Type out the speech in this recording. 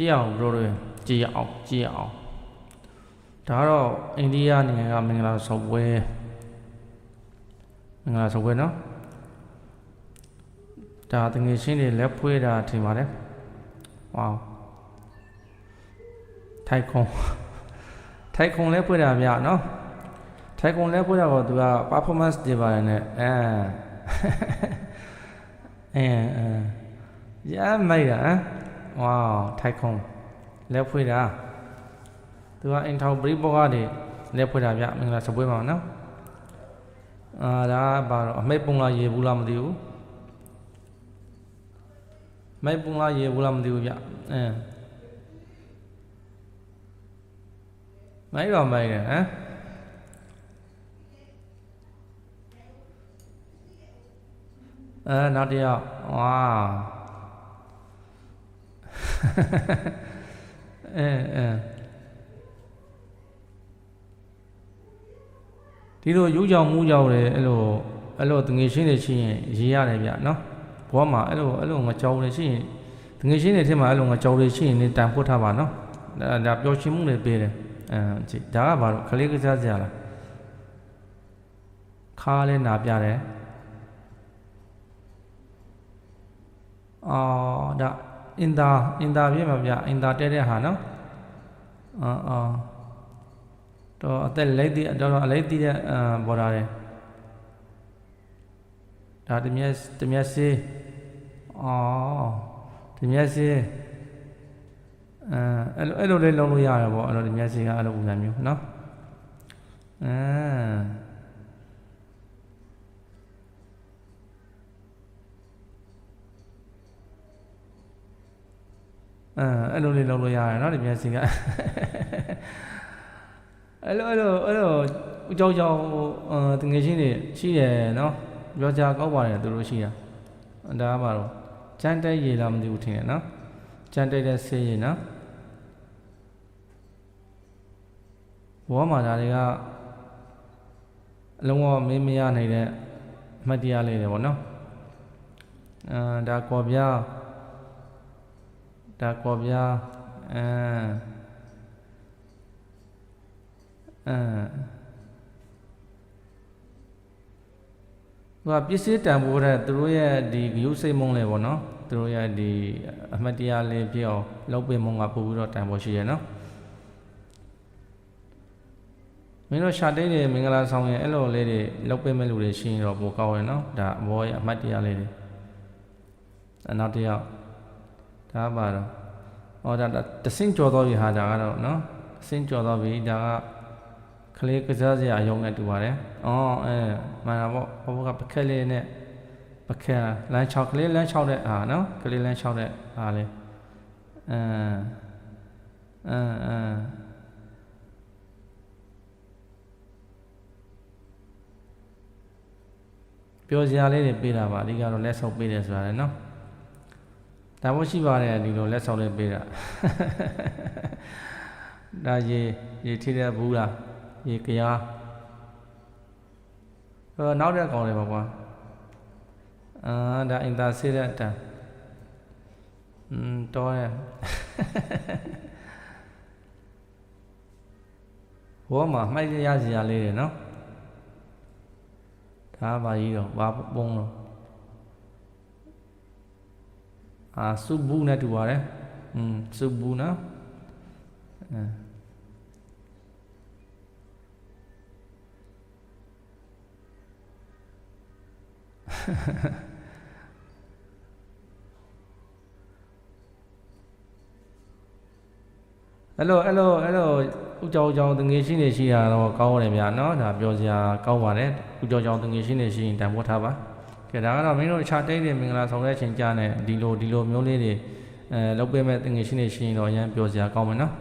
ကြည့်အောင်တို့တွေကြည့်အောင်ကြည့်အောင်ဒါကတော့အိန္ဒိယနိုင်ငံကမင်္ဂလာဆောင်ပွဲမင်္ဂလာဆောင်ပွဲနော်ဒါတငယ်ချင်းတွေလက်ဖွေးတာထင်ပါတယ်ဝေါထိုက်ခုံထိုက်ခုံလက်ဖွေးတာဗျနော်ထိုက်ခုံလက်ဖွေးတာကသူက performance တွေပါတယ်နဲ့အဲအဲအဲရမ်းမိုက်တာဟမ် ဝေါထိုက်ခုံလက်ဖွေးတာသူကအိမ်ထောင်ပရိဘောဂတွေလက်ဖွေးတာဗျမင်္ဂလာဆောင်ပွဲမှာနော်အာဒါကဘာတော့အမိတ်ပုံလားရေဘူးလားမသိဘူးမိုက်ပုံလားရေဘူးလားမသိဘူးဗျအဲမိုက်တော့မိုက်တယ်ဟမ်အဲနောက်တစ်ယောက်ဝါ အဲအဲဒီလိုယူကြောင်မူးကြောင်တယ်အဲ့လိုအဲ့လိုတငယ်ချင်းတွေရှိရင်ရေးရတယ်ဗျနော်ဘဝမှာအဲ့လိုအဲ့လိုငကြောင်တွေရှိရင်တငယ်ချင်းတွေထဲမှာအဲ့လိုငကြောင်တွေရှိရင်နေတန်ဖို့ထားပါနော်ဒါဒါပျော်ရွှင်မှုတွေပေးတယ်အဲကြည့်ဒါကဘာလို့ခလေးကစားစရာလားခါလဲနာပြတယ်အော်ဒါ အင်တာအင်တာပြမှာဗျအင်တာတဲတဲ့ဟာနော်အော်အော်တော့အသက်လိုက်တည်တော့အလိုက်တည်တဲ့ဘော်ဒါတယ်ဒါတမျက်တမျက်စေးအော်တမျက်စေးအဲအဲ့လိုအဲ့လိုလေးလုံးလို့ရတယ်ပေါ့အဲ့လိုတမျက်စေးကအဲ့လိုပုံစံမျိုးနော်အဲ အဲအဲ့လိုလေးလုပ်လို့ရတယ်နော်ဒီမျက်စိကအဲ့လိုအဲ့လိုအဲ့လိုအကြောင်းကြောင်းတငယ်ချင်းတွေရှိတယ်နော်ပြောကြကောက်ပါတယ်သူတို့ရှိတာဒါကပါတော့ကြမ်းတက်ရေလားမသိဘူးထင်တယ်နော်ကြမ်းတက်တဲ့ဆေးရည်နော်ဘောမှာဒါတွေကအလုံးဝမင်းမရနိုင်တဲ့အမှတ်တရလေးတွေပေါ့နော်အာဒါကော်ပြား ဒါကော်ပြားအဲအဲဟိုကပစ္စည်းတန်ဖိုးတဲ့သူတို့ရဲ့ဒီဂယုစိတ်မုံလေးပေါ့နော်သူတို့ရဲ့ဒီအမှတ်တရလေးဖြစ်အောင်လုပ်ပေးမုံကပို့ပြီးတော့တန်ဖိုးရှိရနော်မင်းတို့ရှာတိတ်တွေမင်္ဂလာဆောင်ရဲ့အဲ့လိုလေးတွေလုပ်ပေးမဲ့လူတွေရှိရင်တော့ပိုကောင်းရယ်နော်ဒါအဘောရဲ့အမှတ်တရလေးတွေအနောက်တစ်ယောက် ဒါပါတော့ဟောဒါတဆင့်ကြော်တော့ပြီဟာဒါကတော့နော်တဆင့်ကြော်တော့ပြီဒါကကလေးကစားစရာအယုံနဲ့တူပါတယ်။အော်အဲမှန်တာပေါ့။ဘဘကပခက်လေးနဲ့ပခက်လမ်း6ကလေးလမ်း6တဲ့ဟာနော်။ကလေးလမ်း6တဲ့ဟာလေး။အမ်အမ်အမ်ပြောစရာလေးတွေပေးတာပါအဓိကတော့လက်ဆောက်ပေးတယ်ဆိုတာလေနော်။ ဒါမှရှိပါတယ်ဒီလိုလက်ဆောက်လေးပေးတာ။ဒါရေရေထိတဲ့ဘူးလား။ရေကရားဟောနောက်တဲ့ကောင်လေးပါကွာအာဒါအင်တာဆေးတဲ့အတန်อืมတော်ရဲ့ဘောမှာမှိုက်ရစရာလေးတွေနော်ဒါပါကြီးတော့ဘာပုံတော့ အာစုဘူးနဲ့တူပါတယ်อืมစုဘူးနော်အဲအဲ့လိုအဲ့လိုအဲ့လိုဥကြောင်ကြောင်တငယ်ရှင်းနေရှိတာတော့ကောင်းတယ်ဗျာနော်ဒါပြောစရာကောင်းပါတယ်ဥကြောင်ကြောင်တငယ်ရှင်းနေရှိရင်တန်ဖိုးထားပါ ကဲဒါကတော့မင်းတို့အခြားတိတ်တွေမင်္ဂလာဆောင်တဲ့အချိန်ကြာနေဒီလိုဒီလိုမျိုးလေးတွေအဲလုပ်ပေးမဲ့တငယ်ရှင်းနေရှိရင်တော့အရင်ပြောစရာကောင်းမယ်နော်